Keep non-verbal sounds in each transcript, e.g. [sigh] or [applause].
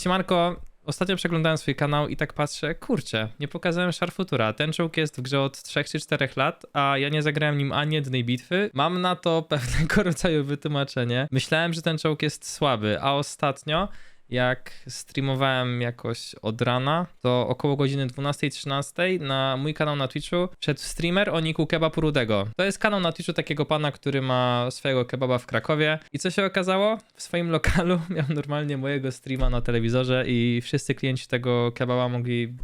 Siemanko, ostatnio przeglądałem swój kanał i tak patrzę, kurczę, nie pokazałem Sharfutura. Ten czołg jest w grze od 3 czy 4 lat, a ja nie zagrałem nim ani jednej bitwy. Mam na to [laughs] pewnego rodzaju wytłumaczenie. Myślałem, że ten czołg jest słaby, a ostatnio jak streamowałem jakoś od rana, to około godziny 12-13 na mój kanał na Twitchu wszedł streamer o niku Kebab Rudego. To jest kanał na Twitchu takiego pana, który ma swojego kebaba w Krakowie. I co się okazało? W swoim [laughs] lokalu miał normalnie mojego streama na telewizorze i wszyscy klienci tego kebaba mogli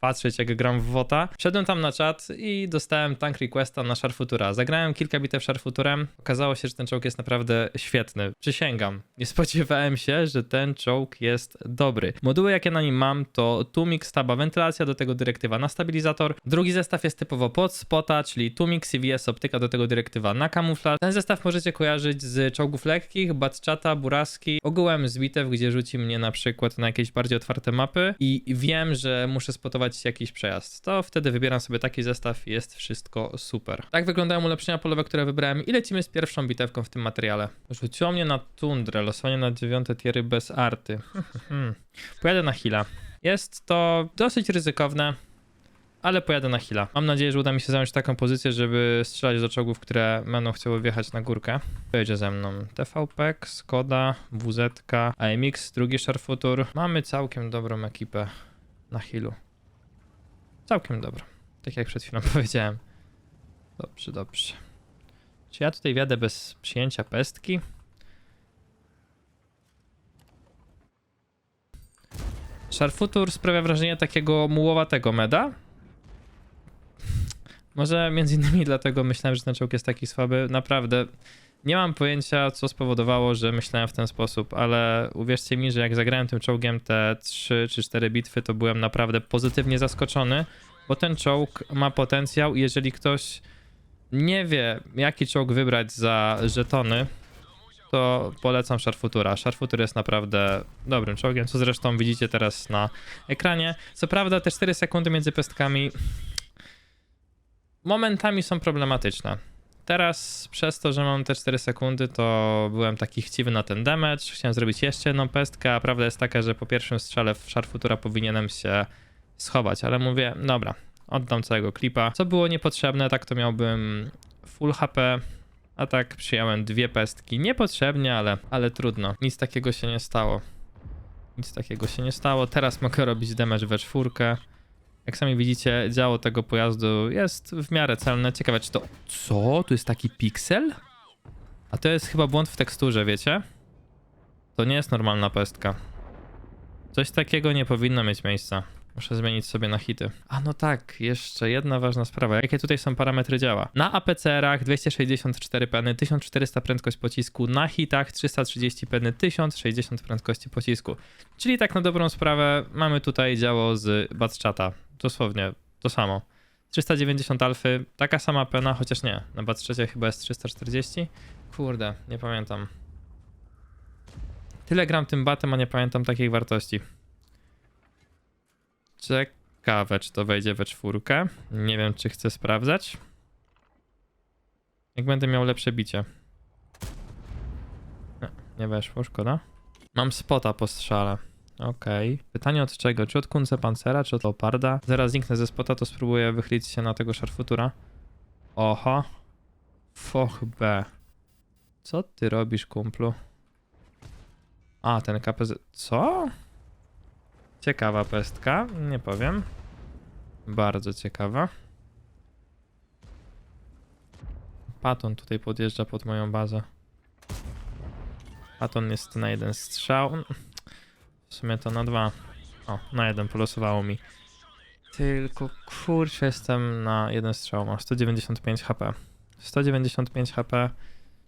patrzeć, jak gram w WOTA. Wszedłem tam na czat i dostałem tank requesta na Sharfutura. Zagrałem kilka bitew Sharfuturem. Okazało się, że ten czołg jest naprawdę świetny. Przysięgam. Nie [laughs] spodziewałem się, że ten czołg jest dobry. Moduły, jakie na nim mam, to Tumik, staba, wentylacja, do tego dyrektywa na stabilizator. Drugi zestaw jest typowo pod spota, czyli Tumik, CVS, optyka, do tego dyrektywa na kamuflaż. Ten zestaw możecie kojarzyć z czołgów lekkich, Batchata, Buraski, ogółem z bitew, gdzie rzuci mnie na przykład na jakieś bardziej otwarte mapy i wiem, że muszę spotować jakiś przejazd. To wtedy wybieram sobie taki zestaw i jest wszystko super. Tak wyglądają ulepszenia polowe, które wybrałem i lecimy z pierwszą bitewką w tym materiale. Rzuciło mnie na tundrę, losowanie na dziewiąte tiery bez arty. [laughs] Pojadę na hila. Jest to dosyć ryzykowne, ale pojadę na hila. Mam nadzieję, że uda mi się zająć taką pozycję, żeby strzelać do czołgów, które będą chciały wjechać na górkę. Pojedzie ze mną TVP, Skoda, WZ, AMX, drugi Sharfutur. Mamy całkiem dobrą ekipę na hilu. Całkiem dobra. Tak jak przed chwilą [laughs] powiedziałem. Dobrze, dobrze. Czy ja tutaj wjadę bez przyjęcia pestki? Sharfutur sprawia wrażenie takiego mułowatego meda. Może między innymi dlatego myślałem, że ten czołg jest taki słaby. Naprawdę nie mam pojęcia, co spowodowało, że myślałem w ten sposób, ale uwierzcie mi, że jak zagrałem tym czołgiem te 3 czy 4 bitwy, to byłem naprawdę pozytywnie zaskoczony, bo ten czołg ma potencjał i jeżeli ktoś nie wie, jaki czołg wybrać za żetony, to polecam Sharfutura. Sharfutur jest naprawdę dobrym czołgiem, co zresztą widzicie teraz na ekranie. Co prawda te 4 sekundy między pestkami momentami są problematyczne. Teraz przez to, że mam te 4 sekundy, to byłem taki chciwy na ten damage. Chciałem zrobić jeszcze jedną pestkę, a prawda jest taka, że po pierwszym strzale w Sharfutura powinienem się schować, ale mówię, dobra, oddam całego klipa. Co było niepotrzebne, tak to miałbym full HP, a tak przyjąłem dwie pestki. Niepotrzebnie, ale, ale trudno. Nic takiego się nie stało. Nic takiego się nie stało. Teraz mogę robić damage we czwórkę. Jak sami widzicie, działo tego pojazdu jest w miarę celne. Ciekawe, czy to... Co? Tu jest taki piksel? A to jest chyba błąd w teksturze, wiecie? To nie jest normalna pestka. Coś takiego nie powinno mieć miejsca. Muszę zmienić sobie na hity. A no tak, jeszcze jedna ważna sprawa. Jakie tutaj są parametry działa? Na APCR-ach 264 peny, 1400 prędkość pocisku, na hitach 330 peny, 1060 prędkości pocisku. Czyli tak na dobrą sprawę mamy tutaj działo z Batchata. Dosłownie to samo. 390 alfy, taka sama pena, chociaż nie. Na Batchacie chyba jest 340. Kurde, nie pamiętam. Tyle gram tym batem, a nie pamiętam takich wartości. Ciekawe, czy to wejdzie we czwórkę. Nie wiem, czy chcę sprawdzać. Jak będę miał lepsze bicie. Nie, nie weszło, szkoda. Mam spota po strzale. Okej. Pytanie od czego? Czy od Kunce Pancera, czy od Leoparda? Zaraz zniknę ze spota, to spróbuję wychylić się na tego Sharfutura. Oho. Foch B. Co ty robisz, kumplu? A, ten KPZ... Co? Ciekawa pestka, nie powiem. Bardzo ciekawa. Paton tutaj podjeżdża pod moją bazę. Paton jest na jeden strzał. W sumie to na dwa. O, na jeden polosowało mi. Tylko kurczę, jestem na jeden strzał. Mam 195 HP. 195 HP.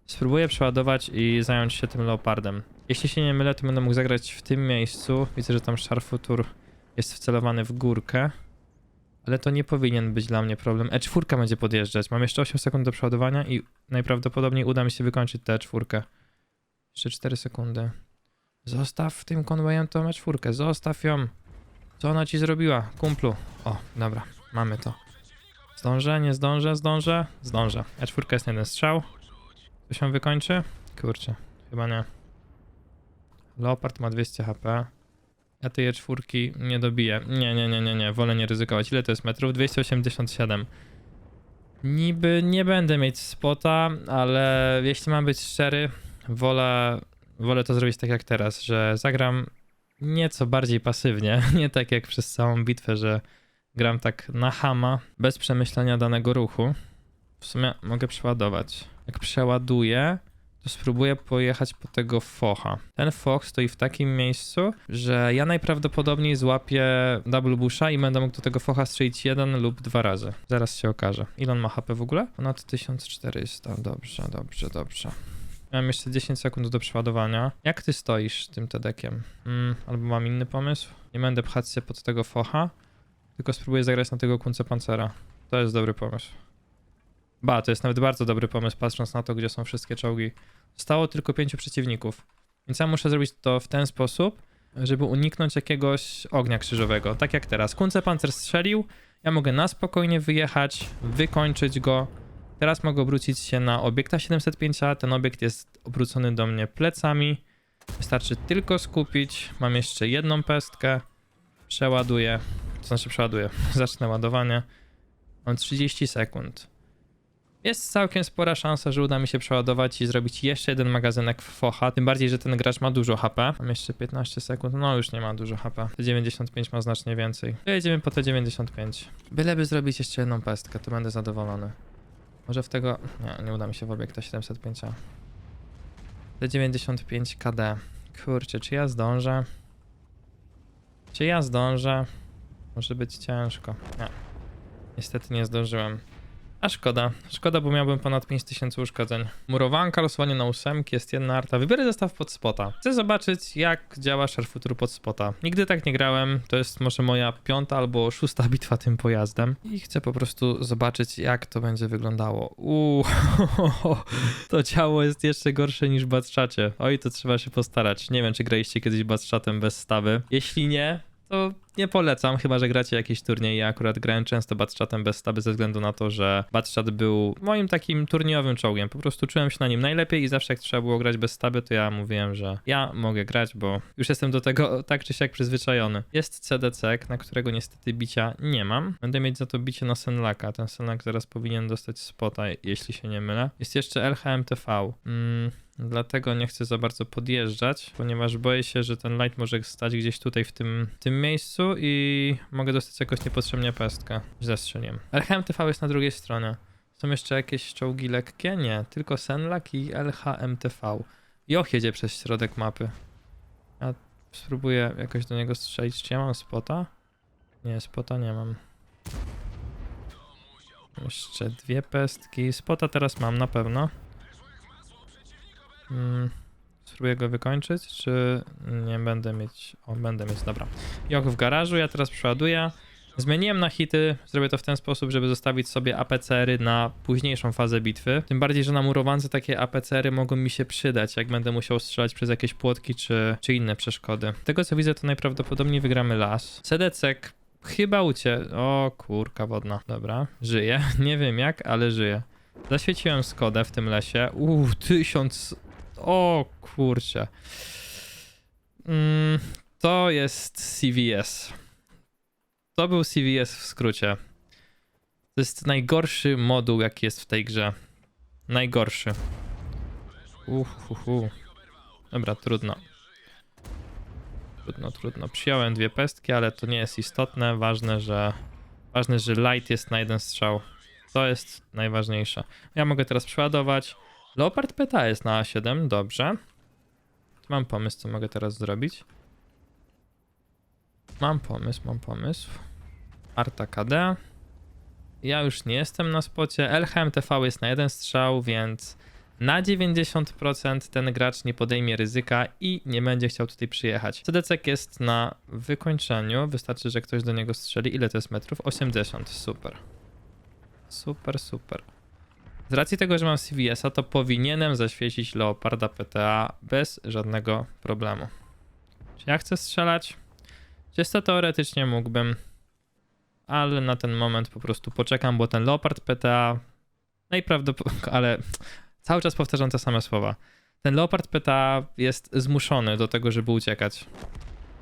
Spróbuję przeładować i zająć się tym leopardem. Jeśli się nie mylę, to będę mógł zagrać w tym miejscu. Widzę, że tam Sharfutur jest wcelowany w górkę. Ale to nie powinien być dla mnie problem. E4 będzie podjeżdżać. Mam jeszcze 8 sekund do przeładowania i najprawdopodobniej uda mi się wykończyć tę E4. Jeszcze 4 sekundy. Zostaw tym konwojem tą E4. Zostaw ją. Co ona ci zrobiła, kumplu? O, dobra, mamy to. Zdążę, nie zdążę, zdążę, zdążę. E4 jest na jeden strzał. To się wykończy? Kurczę, chyba nie. Leopard ma 200 HP. Ja tej czwórki nie dobiję. Nie, nie, nie, nie, nie. Wolę nie ryzykować. Ile to jest metrów? 287. Niby nie będę mieć spota, ale jeśli mam być szczery, wolę, wolę to zrobić tak jak teraz, że zagram nieco bardziej pasywnie, [laughs] nie tak jak przez całą bitwę, że gram tak na hama, bez przemyślenia danego ruchu. W sumie mogę przeładować. Jak przeładuję, to spróbuję pojechać po tego focha. Ten foch stoi w takim miejscu, że ja najprawdopodobniej złapię double busha i będę mógł do tego focha strzelić jeden lub dwa razy. Zaraz się okaże. Ile on ma HP w ogóle? Ponad 1400. Dobrze, dobrze, dobrze. Mam jeszcze 10 sekund do przeładowania. Jak ty stoisz tym tedekiem? Mm, albo mam inny pomysł? Nie będę pchać się pod tego focha, tylko spróbuję zagrać na tego kunce pancera. To jest dobry pomysł. Ba, to jest nawet bardzo dobry pomysł, patrząc na to, gdzie są wszystkie czołgi. Zostało tylko pięciu przeciwników. Więc ja muszę zrobić to w ten sposób, żeby uniknąć jakiegoś ognia krzyżowego. Tak jak teraz. Kunce pancer strzelił, ja mogę na spokojnie wyjechać, wykończyć go. Teraz mogę obrócić się na obiekta 705A. Ten obiekt jest obrócony do mnie plecami. Wystarczy tylko skupić. Mam jeszcze jedną pestkę. Przeładuję. To znaczy przeładuję. [laughs] Zacznę ładowanie. Mam 30 sekund. Jest całkiem spora szansa, że uda mi się przeładować i zrobić jeszcze jeden magazynek w focha. Tym bardziej, że ten gracz ma dużo HP. Mam jeszcze 15 sekund. No już nie ma dużo HP. Te 95 ma znacznie więcej. Jedziemy po te 95. Byleby zrobić jeszcze jedną pestkę, to będę zadowolony. Może w tego... Nie, nie uda mi się w obiekta 705A. Te 95 KD. Kurczę, czy ja zdążę? Czy ja zdążę? Może być ciężko. Nie. Niestety nie zdążyłem. A szkoda. Szkoda, bo miałbym ponad 5000 uszkodzeń. Murowanka, losowanie na ósemki, jest jedna arta. Wybiorę zestaw pod spota. Chcę zobaczyć, jak działa Sharfutur pod spota. Nigdy tak nie grałem. To jest może moja piąta albo szósta [laughs] bitwa tym pojazdem. I chcę po prostu zobaczyć, jak to będzie wyglądało. Uuu, [laughs] to ciało jest jeszcze gorsze niż w Batczacie. Oj, to trzeba się postarać. Nie wiem, czy graliście kiedyś Batczatem bez stawy. Jeśli nie, to nie polecam, chyba że gracie jakiś turniej. Ja akurat grałem często Batchatem bez staby ze względu na to, że Batchat był moim takim turniejowym czołgiem. Po prostu czułem się na nim najlepiej i zawsze jak trzeba było grać bez staby, to ja mówiłem, że ja mogę grać, bo już jestem do tego [laughs] tak czy siak przyzwyczajony. Jest CDC, na którego niestety bicia nie mam. Będę mieć za to bicie na Senlaka. Ten Senlak zaraz powinien dostać spota, jeśli się nie mylę. Jest jeszcze LHMTV. Mm. Dlatego nie chcę za bardzo podjeżdżać, ponieważ boję się, że ten light może stać gdzieś tutaj w tym, tym miejscu i mogę dostać jakoś niepotrzebnie pestkę. Źle strzeliłem. LHMTV jest na drugiej stronie. Są jeszcze jakieś czołgi lekkie? Nie, tylko Senlak i LHMTV. Joch jedzie przez środek mapy. Ja spróbuję jakoś do niego strzelić. Czy ja mam spota? Nie, spota nie mam. Jeszcze dwie pestki. Spota teraz mam na pewno. Mm, spróbuję go wykończyć, czy nie będę mieć... O, będę mieć, dobra. Joch w garażu, ja teraz przeładuję. Zmieniłem na hity, zrobię to w ten sposób, żeby zostawić sobie APCR-y na późniejszą fazę bitwy. Tym bardziej, że na murowance takie APCR-y mogą mi się przydać, jak będę musiał strzelać przez jakieś płotki czy, czy inne przeszkody. Tego co widzę, to najprawdopodobniej wygramy las. CDCek chyba ucie... O, kurka wodna. Dobra, żyje. [laughs] Nie wiem jak, ale żyje. Zaświeciłem Skodę w tym lesie. Uuu, tysiąc o kurczę. Mm, to jest CVS. To był CVS w skrócie. To jest najgorszy moduł, jaki jest w tej grze. Najgorszy. Uhuhu. Dobra, trudno. Trudno, trudno. Przyjąłem dwie pestki, ale to nie jest istotne. Ważne, że ważne, że light jest na jeden strzał. To jest najważniejsze. Ja mogę teraz przeładować. Leopard PTA jest na A7, dobrze. Mam pomysł, co mogę teraz zrobić. Mam pomysł, mam pomysł. Arta KD. Ja już nie jestem na spocie. LHMTV jest na jeden strzał, więc na 90% ten gracz nie podejmie ryzyka i nie będzie chciał tutaj przyjechać. CDC jest na wykończeniu. Wystarczy, że ktoś do niego strzeli. Ile to jest metrów? 80. Super. Super, super. Z racji tego, że mam CVS-a, to powinienem zaświecić Leoparda PTA bez żadnego problemu. Czy ja chcę strzelać? Czysto teoretycznie mógłbym, ale na ten moment po prostu poczekam, bo ten Leopard PTA najprawdopodobniej, ale cały czas powtarzam te same słowa. Ten Leopard PTA jest zmuszony do tego, żeby uciekać.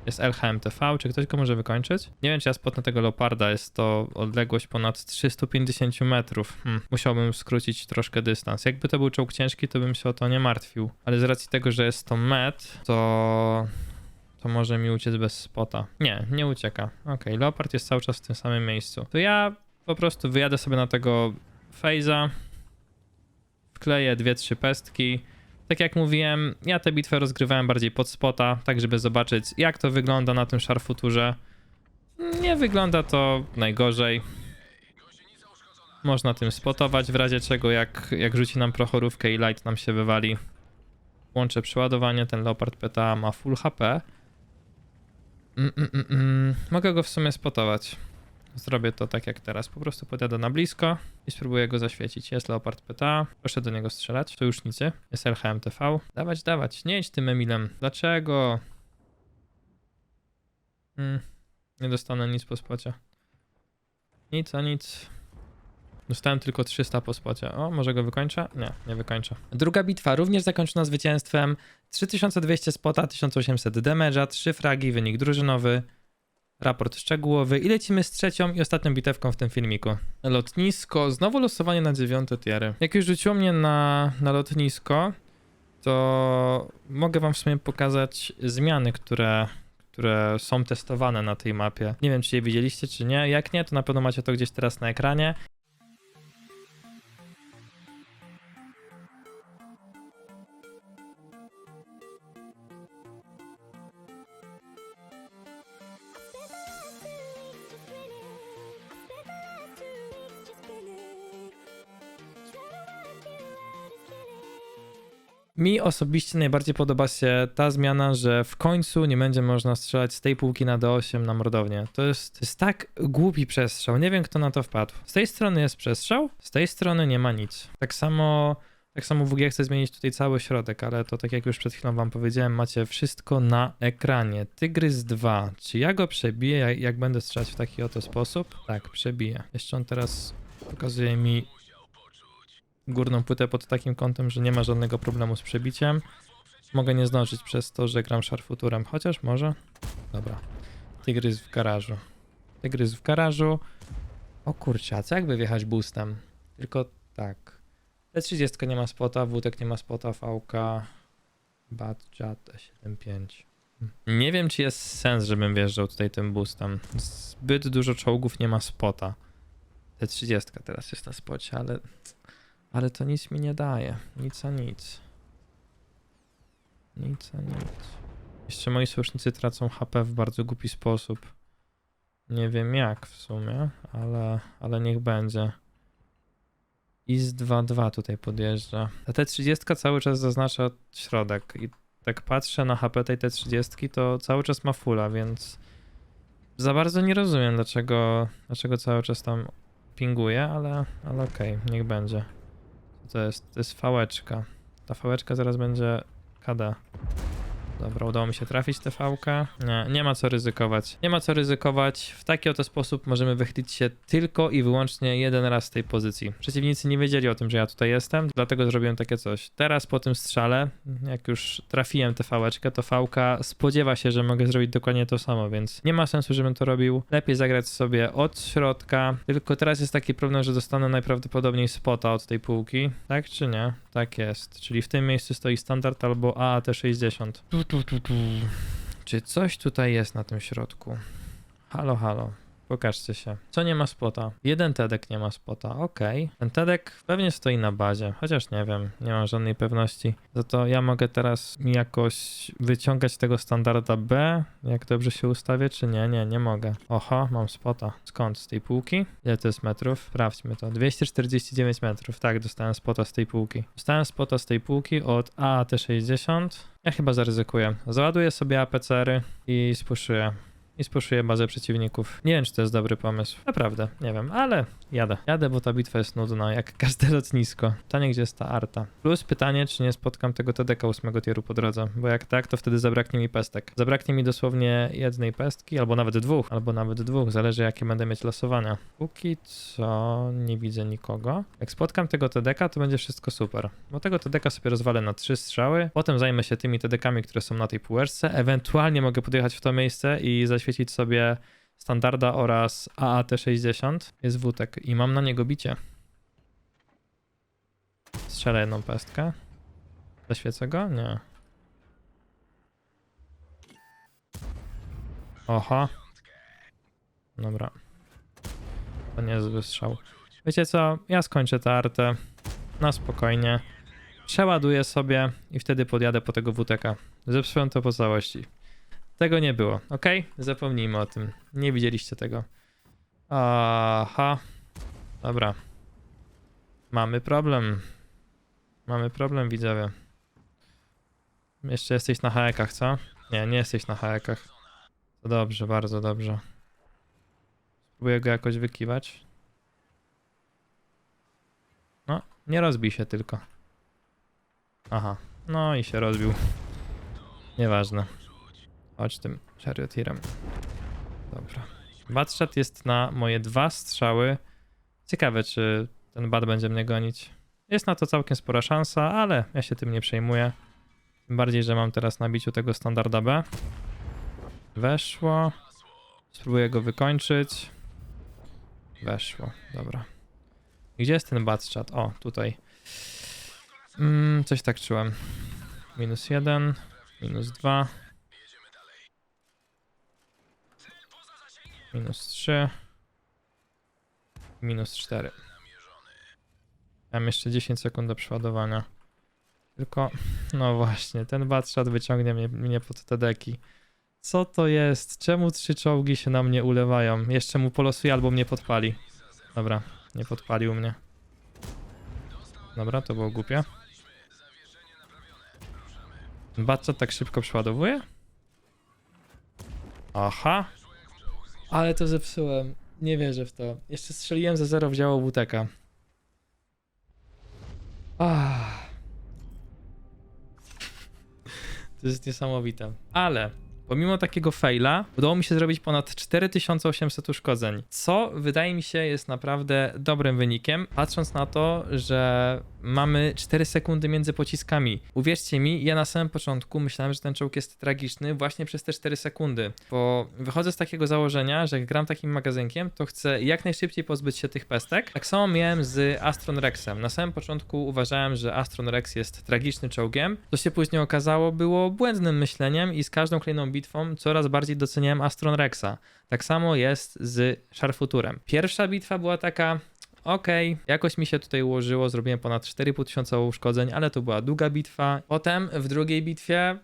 Jest LHMTV, czy ktoś go może wykończyć? Nie wiem, czy ja spotnę tego Leoparda, jest to odległość ponad 350 metrów. Hmm. Musiałbym skrócić troszkę dystans. Jakby to był czołg ciężki, to bym się o to nie martwił. Ale z racji tego, że jest to met, to... To może mi uciec bez spota. Nie, nie ucieka. Okej, Leopard jest cały czas w tym samym miejscu. To ja po prostu wyjadę sobie na tego Fejza, wkleję dwie, trzy pestki. Tak jak mówiłem, ja tę bitwę rozgrywałem bardziej pod spota, tak żeby zobaczyć jak to wygląda na tym szarfuturze. Nie wygląda to najgorzej. Można tym spotować, w razie czego jak, jak rzuci nam prochorówkę i light nam się wywali. Łączę przeładowanie, ten Leopard PTA ma full HP. Mm, mm, mm, mm. Mogę go w sumie spotować. Zrobię to tak jak teraz. Po prostu podjadę na blisko i spróbuję go zaświecić. Jest Leopard PTA. Proszę do niego strzelać. Sojusznicy. Jest LHMTV. Dawać, dawać. Nie idź tym Emilem. Dlaczego? Hmm. Nie dostanę nic po spocie. Nic, a nic. Dostałem tylko 300 po spocie. O, może go wykończę? Nie, nie wykończę. Druga bitwa również zakończona zwycięstwem. 3200 spota, 1800 damage'a, 3 fragi, wynik drużynowy raport szczegółowy i lecimy z trzecią i ostatnią bitewką w tym filmiku. Lotnisko, znowu losowanie na dziewiąte tiery. Jak już rzuciło mnie na, na lotnisko, to mogę wam w sumie pokazać zmiany, które, które są testowane na tej mapie. Nie wiem, czy je widzieliście, czy nie. Jak nie, to na pewno macie to gdzieś teraz na ekranie. Mi osobiście najbardziej podoba się ta zmiana, że w końcu nie będzie można strzelać z tej półki na D8 na mordownię. To jest, to jest tak głupi przestrzał. Nie wiem, kto na to wpadł. Z tej strony jest przestrzał, z tej strony nie ma nic. Tak samo. Tak samo WG chce zmienić tutaj cały środek, ale to tak jak już przed chwilą wam powiedziałem, macie wszystko na ekranie. Tygrys 2. Czy ja go przebiję, jak, jak będę strzelać w taki oto sposób? Tak, przebiję. Jeszcze on teraz pokazuje mi górną płytę pod takim kątem, że nie ma żadnego problemu z przebiciem. Mogę nie zdążyć przez to, że gram szarfuturem, chociaż może. Dobra. Tygrys w garażu. Tygrys w garażu. O kurczę, a co jakby wjechać boostem? Tylko tak. T30 nie ma spota, Wódek nie ma spota, VK, Batjat, E75. Hmm. Nie wiem, czy jest sens, żebym wjeżdżał tutaj tym boostem. Zbyt dużo czołgów nie ma spota. T30 teraz jest na spocie, ale ale to nic mi nie daje. Nic a nic. Nic a nic. Jeszcze moi sojusznicy tracą HP w bardzo głupi sposób. Nie wiem jak w sumie, ale, ale niech będzie. IS 2-2 tutaj podjeżdża. A T30 cały czas zaznacza środek i tak patrzę na HP tej T30 to cały czas ma fulla, więc za bardzo nie rozumiem dlaczego, dlaczego cały czas tam pinguje, ale, ale okej, okay, niech będzie. To jest, to jest fałeczka. Ta fałeczka zaraz będzie KD. Dobra, udało mi się trafić fałkę. Nie, nie ma co ryzykować. Nie ma co ryzykować. W taki oto sposób możemy wychylić się tylko i wyłącznie jeden raz z tej pozycji. Przeciwnicy nie wiedzieli o tym, że ja tutaj jestem, dlatego zrobiłem takie coś. Teraz po tym strzale, jak już trafiłem tę fałeczkę, to fałka spodziewa się, że mogę zrobić dokładnie to samo, więc nie ma sensu, żebym to robił. Lepiej zagrać sobie od środka. Tylko teraz jest taki problem, że dostanę najprawdopodobniej spota od tej półki. Tak czy nie? Tak jest. Czyli w tym miejscu stoi standard albo AAT60. Tu, tu, tu, tu. Czy coś tutaj jest na tym środku? Halo, halo. Pokażcie się. Co nie ma spota? Jeden Tedek nie ma spota, okej. Ten Tedek pewnie stoi na bazie, chociaż nie wiem, nie mam żadnej pewności. Za to ja mogę teraz jakoś wyciągać tego standarda B, jak dobrze się ustawię, czy nie? Nie, nie mogę. Oho, mam spota. Skąd? Z tej półki? Ile to jest metrów? Sprawdźmy to. 249 metrów. Tak, dostałem spota z tej półki. Dostałem spota z tej półki od AAT60. Ja chyba zaryzykuję. Załaduję sobie APCR-y i spuszuję. I spuszuję bazę przeciwników. Nie wiem, czy to jest dobry pomysł. Naprawdę, nie wiem, ale jadę. Jadę, bo ta bitwa jest nudna, jak każde [laughs] lotnisko. Pytanie, gdzie jest ta arta. Plus pytanie, czy nie spotkam tego TDK 8 tieru po drodze, bo jak tak, to wtedy zabraknie mi pestek. Zabraknie mi dosłownie jednej pestki, albo nawet dwóch, albo nawet dwóch, zależy jakie będę mieć losowania. Póki co nie widzę nikogo. Jak spotkam tego TDK, to będzie wszystko super, bo tego TDK sobie rozwalę na trzy strzały, potem zajmę się tymi TDK-ami, które są na tej półeczce, ewentualnie mogę podjechać w to miejsce i zaświecić sobie standarda oraz AAT-60. Jest wutek i mam na niego bicie. Strzelę jedną pestkę. Zaświecę go? Nie. Oho. Dobra. To niezły strzał. Wiecie co? Ja skończę tę artę. Na spokojnie. Przeładuję sobie i wtedy podjadę po tego WTK. Zepsułem to po całości. Tego nie było, ok? Zapomnijmy o tym. Nie widzieliście tego. Aha. Dobra. Mamy problem. Mamy problem, widzowie. Jeszcze jesteś na haekach, co? Nie, nie jesteś na haekach. To dobrze, bardzo dobrze. Spróbuję go jakoś wykiwać. No, nie rozbij się tylko. Aha, no i się rozbił. Nieważne. Chodź tym chariotirem. Dobra. Batshot jest na moje dwa strzały. Ciekawe, czy ten bat będzie mnie gonić. Jest na to całkiem spora szansa, ale ja się tym nie przejmuję. Tym bardziej, że mam teraz na biciu tego standarda B. Weszło. Spróbuję go wykończyć. Weszło, dobra. Gdzie jest ten batchat? O, tutaj. Mm, coś tak czułem. Minus jeden, minus dwa. Minus trzy. Minus cztery. Mam jeszcze 10 sekund do przeładowania. Tylko, no właśnie, ten batchat wyciągnie mnie, mnie pod te deki. Co to jest? Czemu trzy czołgi się na mnie ulewają? Jeszcze mu polosuje albo mnie podpali. Dobra, nie podpalił mnie. Dobra, to było głupie. Ten batchat tak szybko przeładowuje? Aha. Ale to zepsułem. Nie wierzę w to. Jeszcze strzeliłem za zero w działo WTK. Ah. To jest niesamowite. Ale pomimo takiego faila udało mi się zrobić ponad 4800 uszkodzeń, co wydaje mi się jest naprawdę dobrym wynikiem, patrząc na to, że mamy 4 sekundy między pociskami. Uwierzcie mi, ja na samym początku myślałem, że ten czołg jest tragiczny właśnie przez te 4 sekundy, bo wychodzę z takiego założenia, że jak gram takim magazynkiem, to chcę jak najszybciej pozbyć się tych pestek. Tak samo miałem z Astron Rexem. Na samym początku uważałem, że Astron Rex jest tragiczny czołgiem. To się później okazało było błędnym myśleniem i z każdą kolejną bitwą coraz bardziej doceniałem Astron Rexa. Tak samo jest z Sharfuturem. Pierwsza bitwa była taka, Okej, jakoś mi się tutaj ułożyło, zrobiłem ponad 4,5 tysiąca uszkodzeń, ale to była długa bitwa. Potem w drugiej bitwie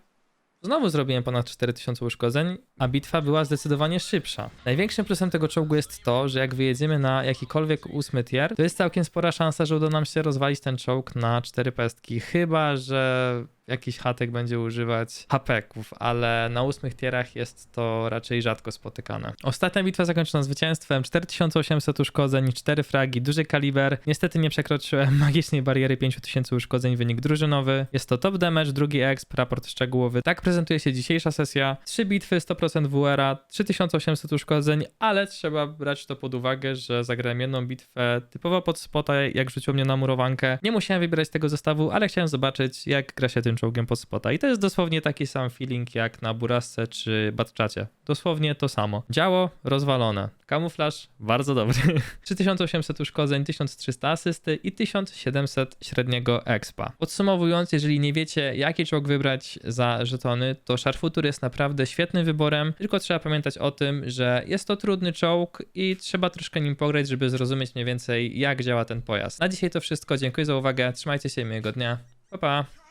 znowu zrobiłem ponad 4000 uszkodzeń, a bitwa była zdecydowanie szybsza. Największym plusem tego czołgu jest to, że jak wyjedziemy na jakikolwiek ósmy tier, to jest całkiem spora szansa, że uda nam się rozwalić ten czołg na cztery pestki, chyba że jakiś hatek będzie używać hapeków, ale na ósmych tierach jest to raczej rzadko spotykane. Ostatnia bitwa zakończona zwycięstwem, 4800 uszkodzeń, 4 fragi, duży kaliber. Niestety nie przekroczyłem [laughs] magicznej bariery 5000 uszkodzeń, wynik drużynowy. Jest to top damage, drugi exp, raport szczegółowy. Tak prezentuje się dzisiejsza sesja. 3 bitwy, 100% WR-a, 3800 uszkodzeń, ale trzeba brać to pod uwagę, że zagrałem jedną bitwę typowo pod spota, jak rzuciło mnie na murowankę. Nie musiałem wybierać tego zestawu, ale chciałem zobaczyć, jak gra się tym czołgiem pod spota. I to jest dosłownie taki sam feeling jak na Burasce czy Batczacie. Dosłownie to samo. Działo rozwalone. Kamuflaż bardzo dobry. [laughs] 3800 uszkodzeń, 1300 asysty i 1700 średniego expa. Podsumowując, jeżeli nie wiecie, jaki czołg wybrać za żetony, to Sharfutur jest naprawdę świetnym wyborem, tylko trzeba pamiętać o tym, że jest to trudny czołg i trzeba troszkę nim pograć, żeby zrozumieć mniej więcej, jak działa ten pojazd. Na dzisiaj to wszystko. Dziękuję za uwagę. Trzymajcie się miłego dnia. Pa, pa.